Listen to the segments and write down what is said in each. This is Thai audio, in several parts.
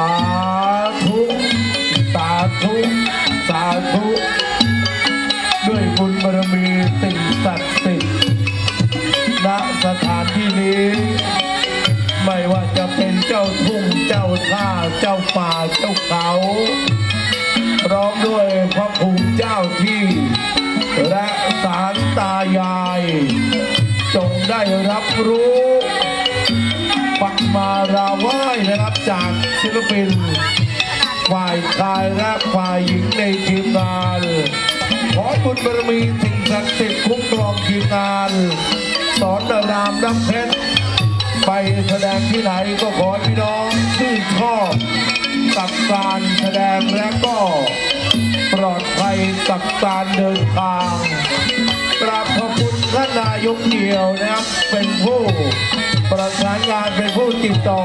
าธุสาธุสาธุด้วยบุญบารมีสิ่งศักดิ์สิทธิ์ณสถานที่นี้ ไม่ว่าจะเป็นเจ้าทุ่งเจ้าท่าเจ้าป่าเจ้าเขาพร้อมด้วยพระภูมิเจ้าที่ และสารตายาย จงได้รับรู้ ราไหว้นะครับจากศิลปินฝ่ายชายและฝ่ายหญิงในทีมงานขอบุญบารมีสิ่งศักดิ์สิทธิ์คุ้มครองทีมงาน สอนรามน้ำเพชรไปแสดงที่ไหนก็ขอพี่น้องชื่นชอบกับการแสดงและก็ปลอดภัยกับการเดินทางกราบขอบคุณท่านนายกเดียวนะครับเป็นผู้ ประสานงานเป็นผู้ติดต่อ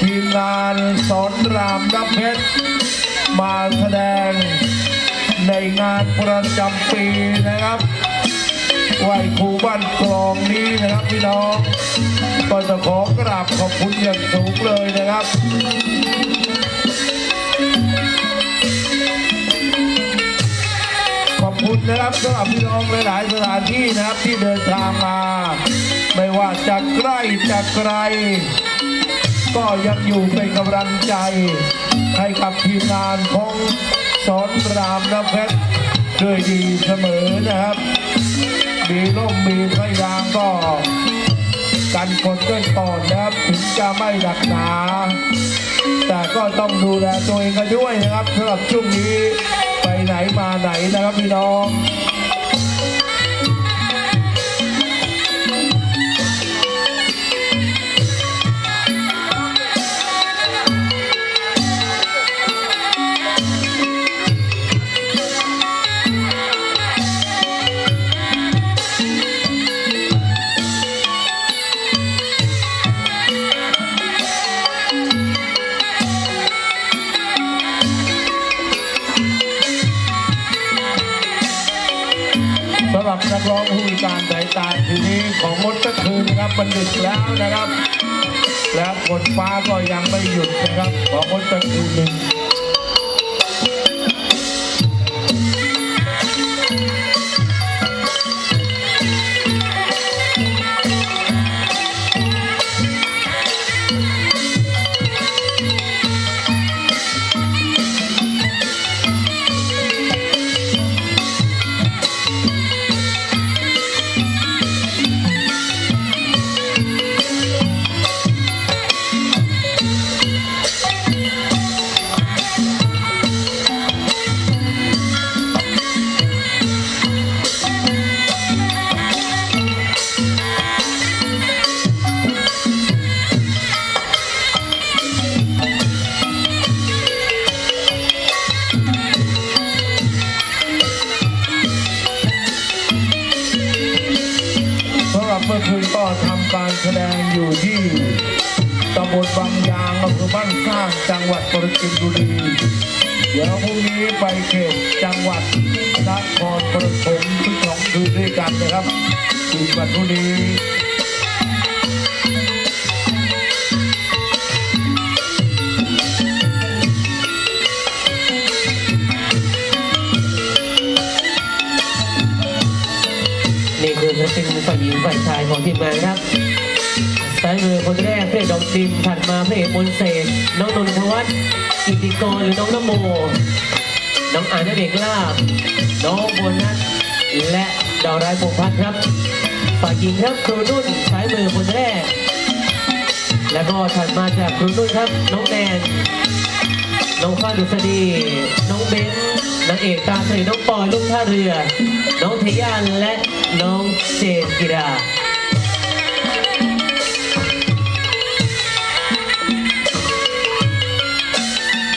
ทีมงานสอนรามน้ำเพชร มาแสดงในงานประจำปีนะครับไหวครูบ้านกลองนี้นะครับพี่น้องก็จะขอกราบขอบคุณอย่างสูงเลยนะครับ คุณนะครับสำหรับพี่น้องหลาย ๆ สถานที่นะครับที่เดินทางมา ไม่ว่าจะใกล้จะไกล ก็ยังอยู่เป็นกำลังใจ ให้กับทีมงานของสอนรามน้ำเพชรด้วยดีเสมอนะครับ มีร่มมีพยางก็กันฝนกันก่อนนะ จะไม่หนักหนา แต่ก็ต้องดูแลตัวเองกันด้วยนะครับสำหรับช่วงนี้ไปไหนมาไหนนะครับพี่น้อง นักร้องผู้มีการสายตาทีนี้ของมดก็คือนะครับมันดึกแล้วนะครับ และฝนฟ้าก็ยังไม่หยุดนะครับของมดก็คืนหนึ่ง เมื่อคืนก็ทำการแสดงอยู่ที่ตำบลบางยางอำเภอบ้านสร้างจังหวัดปรจินบุรี เดี๋ยวพรุ่งนี้ไปเขตจังหวัดนครปฐมทุกสองคืนด้วยกันนะครับคืนวันพรุ่งนี้ นี่คือศิลปินฝ่ายหญิงฝ่ายชายของทีมงานครับซ้ายมือคนแรกเพระเอดอกดิมถัดมาเพระเอมนเสกน้องนนทวัฒน์กิติกรหรือน้องนโม น้องอ่านนเด็กลาบน้องโบนัสและดาวร้ายพงพัฒน์ครับฝ่ายหญิงครับครูนุ่นซ้ายมือคนแรก แล้วก็ถัดมาจากครูนุ่นครับ น้องแนนน้องฟ้าดุษฎีน้องางเอกตาสนิทน้องปอยลูกท่าเรือ น้องเทยานและน้องเจนกิรา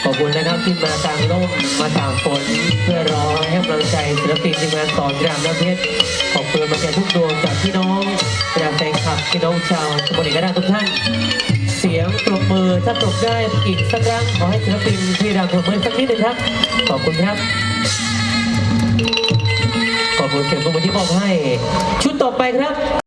ขอบคุณนะครับที่มากลางร่มมาตากฝนเพื่อรอให้กำลังใจศิลปินทีมงานสอนรามน้ำเพชรขอบคุณมาแก่ทุกดวงจากพี่น้องจากแฟนคลับพี่น้องชาวสมุทรเอกราชทุกท่าน เสียงปรบมือถ้าปรบได้อีกสักครั้งขอให้ศิลปินที่ดังปรบมือสักนิดหนึ่งครับ ขอบคุณครับ คุณเสียงปรบมือที่มอบให้ ชุดต่อไปครับ